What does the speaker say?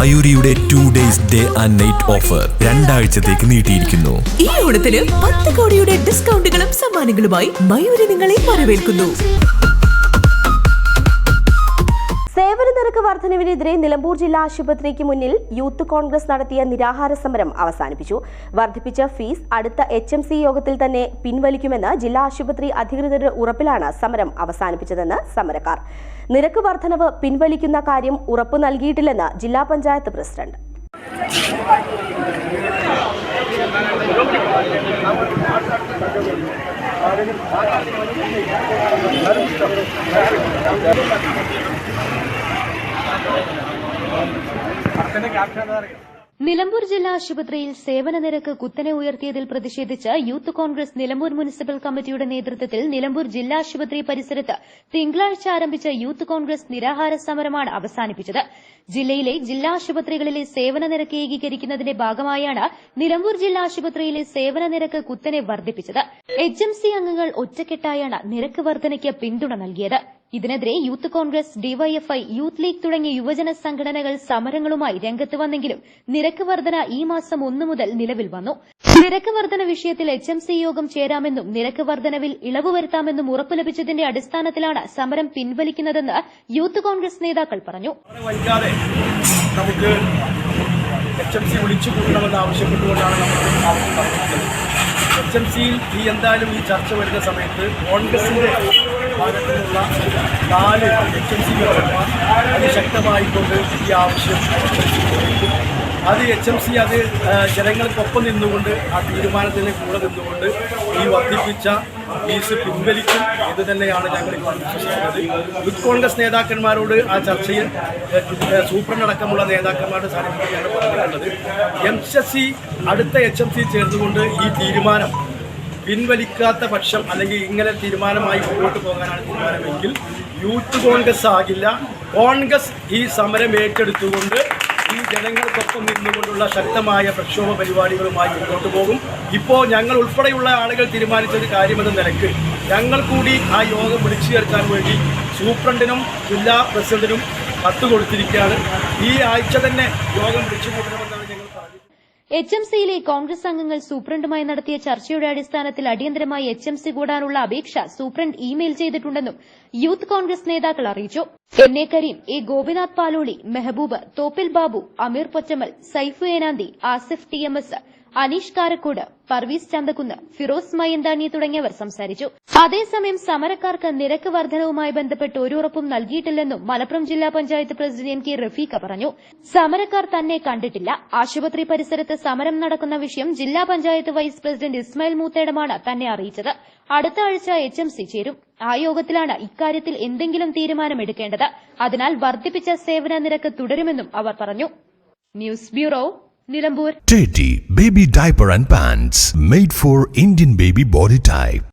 മയൂരിയുടെ two days day and night offer രണ്ടാഴ്ചത്തേക്ക് നീട്ടിയിരിക്കുന്നു. ഈ ഓണത്തിന് പത്ത് കോടിയുടെ ഡിസ്കൗണ്ടുകളും സമ്മാനങ്ങളുമായി മയൂരി നിങ്ങളെ വരവേൽക്കുന്നു. സേവന നിരക്ക് വർധനവിനെതിരെ നിലമ്പൂർ ജില്ലാ ആശുപത്രിക്ക് മുന്നിൽ യൂത്ത് കോൺഗ്രസ് നടത്തിയ നിരാഹാര സമരം അവസാനിപ്പിച്ചു. വർദ്ധിപ്പിച്ച ഫീസ് അടുത്ത എച്ച് എം സി യോഗത്തിൽ തന്നെ പിൻവലിക്കുമെന്ന് ജില്ലാ ആശുപത്രി അധികൃതരുടെ ഉറപ്പിലാണ് സമരം അവസാനിപ്പിച്ചതെന്ന് സമരക്കാർ. നിരക്ക് വർധനവ് പിൻവലിക്കുന്ന കാര്യം ഉറപ്പു നൽകിയിട്ടില്ലെന്ന് ജില്ലാ പഞ്ചായത്ത് പ്രസിഡന്റ്. നിലമ്പൂർ ജില്ലാ ആശുപത്രിയിൽ സേവന നിരക്ക് കുത്തനെ ഉയർത്തിയതിൽ പ്രതിഷേധിച്ച് യൂത്ത് കോൺഗ്രസ് നിലമ്പൂർ മുനിസിപ്പൽ കമ്മിറ്റിയുടെ നേതൃത്വത്തിൽ നിലമ്പൂർ ജില്ലാ ആശുപത്രി പരിസരത്ത് തിങ്കളാഴ്ച ആരംഭിച്ച യൂത്ത് കോൺഗ്രസ് നിരാഹാര സമരമാണ് അവസാനിപ്പിച്ചത്. ജില്ലയിലെ ജില്ലാ ആശുപത്രികളിലെ സേവന നിരക്ക് ഏകീകരിക്കുന്നതിന്റെ ഭാഗമായാണ് നിലമ്പൂർ ജില്ലാ ആശുപത്രിയിലെ സേവന നിരക്ക് കുത്തനെ വർദ്ധിപ്പിച്ചത്. എച്ച് അംഗങ്ങൾ ഒറ്റക്കെട്ടായാണ് നിരക്ക് വർധനയ്ക്ക് പിന്തുണ നൽകിയത്. ഇതിനെതിരെ youth Congress DYFI youth league തുടങ്ങിയ യുവജന സംഘടനകൾ സമരങ്ങളുമായി രംഗത്ത് വന്നെങ്കിലും നിരക്ക് വർധന ഈ മാസം ഒന്നു മുതൽ നിലവിൽ വന്നു. നിരക്ക് വർധന വിഷയത്തിൽ എച്ച് എം സി യോഗം ചേരാമെന്നും നിരക്ക് വർധനവിൽ ഇളവ് വരുത്താമെന്നും ഉറപ്പു ലഭിച്ചതിന്റെ അടിസ്ഥാനത്തിലാണ് സമരം പിൻവലിക്കുന്നതെന്ന് യൂത്ത് കോൺഗ്രസ് നേതാക്കൾ പറഞ്ഞു. എച്ച് എം സിയിൽ ഈ എന്തായാലും ഈ ചർച്ച വരുന്ന സമയത്ത് കോൺഗ്രസിന്റെ ഭാഗത്തു നാല് എച്ച് അതിശക്തമായിക്കൊണ്ട് ഈ ആവശ്യം. അത് എച്ച് എം സി അത് ജനങ്ങൾക്കൊപ്പം നിന്നുകൊണ്ട് ആ തീരുമാനത്തിന് കൂടെ നിന്നുകൊണ്ട് ഈ വർദ്ധിപ്പിച്ച ഫീസ് പിൻവലിക്കും എന്ന് തന്നെയാണ് ഞങ്ങൾ വിശ്വസിക്കുന്നത്. യൂത്ത് കോൺഗ്രസ് നേതാക്കന്മാരോട് ആ ചർച്ചയിൽ സൂപ്രണ്ടടക്കമുള്ള നേതാക്കന്മാരുടെ സാന്നിധ്യത്തിലാണ് പറഞ്ഞിട്ടുള്ളത്. എം എസ് സി അടുത്ത എച്ച് എം സി ചേർന്നുകൊണ്ട് ഈ തീരുമാനം പിൻവലിക്കാത്ത പക്ഷം അല്ലെങ്കിൽ ഇങ്ങനെ തീരുമാനമായി മുന്നോട്ട് പോകാനാണ് തീരുമാനമെങ്കിൽ യൂത്ത് കോൺഗ്രസ് ആകില്ല. കോൺഗ്രസ് ഈ സമരം ഏറ്റെടുത്തുകൊണ്ട് ഈ ജനങ്ങൾക്കൊപ്പം നിന്നുകൊണ്ടുള്ള ശക്തമായ പ്രക്ഷോഭ പരിപാടികളുമായി മുന്നോട്ട് പോകും. ഇപ്പോൾ ഞങ്ങൾ ഉൾപ്പെടെയുള്ള ആളുകൾ തീരുമാനിച്ച ഒരു കാര്യമെന്ന നിലയ്ക്ക് ഞങ്ങൾ കൂടി ആ യോഗം വിളിച്ചു ചേർക്കാൻ വേണ്ടി സൂപ്രണ്ടിനും ജില്ലാ പ്രസിഡന്റിനും കത്ത് കൊടുത്തിരിക്കുകയാണ് ഈ ആഴ്ച തന്നെ യോഗം വിളിച്ചു കൂട്ടണമെന്നാണ് എച്ച് എം സിയിലെ കോൺഗ്രസ് അംഗങ്ങൾ സൂപ്രണ്ടുമായി നടത്തിയ ചർച്ചയുടെ അടിസ്ഥാനത്തിൽ അടിയന്തരമായി എച്ച് എം സി കൂടാനുള്ള അപേക്ഷ സൂപ്രണ്ട് ഇമെയിൽ ചെയ്തിട്ടുണ്ടെന്നും യൂത്ത് കോൺഗ്രസ് നേതാക്കൾ അറിയിച്ചു. N A Karim A Gopinath Paloli Mehboob Thoppil Babu Ameer Pottammal Saifu Enanthi Asif T M S Aneesh Karakkode Parvez Chanthakkunnu Firoz Mayanthani തുടങ്ങിയവർ സംസാരിച്ചു. അതേസമയം സമരക്കാർക്ക് നിരക്ക് വർധനവുമായി ബന്ധപ്പെട്ട് ഒരു ഉറപ്പും നൽകിയിട്ടില്ലെന്നും മലപ്പുറം ജില്ലാ panchayat president M K Rafeeq പറഞ്ഞു. സമരക്കാർ തന്നെ കണ്ടിട്ടില്ല. ആശുപത്രി പരിസരത്ത് സമരം നടക്കുന്ന വിഷയം ജില്ലാ പഞ്ചായത്ത് വൈസ് പ്രസിഡന്റ് ഇസ്മായിൽ മൂത്തേടമാണ് തന്നെ അറിയിച്ചത്. അടുത്ത ആഴ്ച എച്ച് എം സി ചേരും. ആ യോഗത്തിലാണ് ഇക്കാര്യത്തിൽ എന്തെങ്കിലും തീരുമാനമെടുക്കേണ്ടത്. അതിനാൽ വർദ്ധിപ്പിച്ച സേവന നിരക്ക് തുടരുമെന്നും അവർ പറഞ്ഞു. News bureau Nilambur Teddy Baby Diaper and Pants made for Indian baby body type.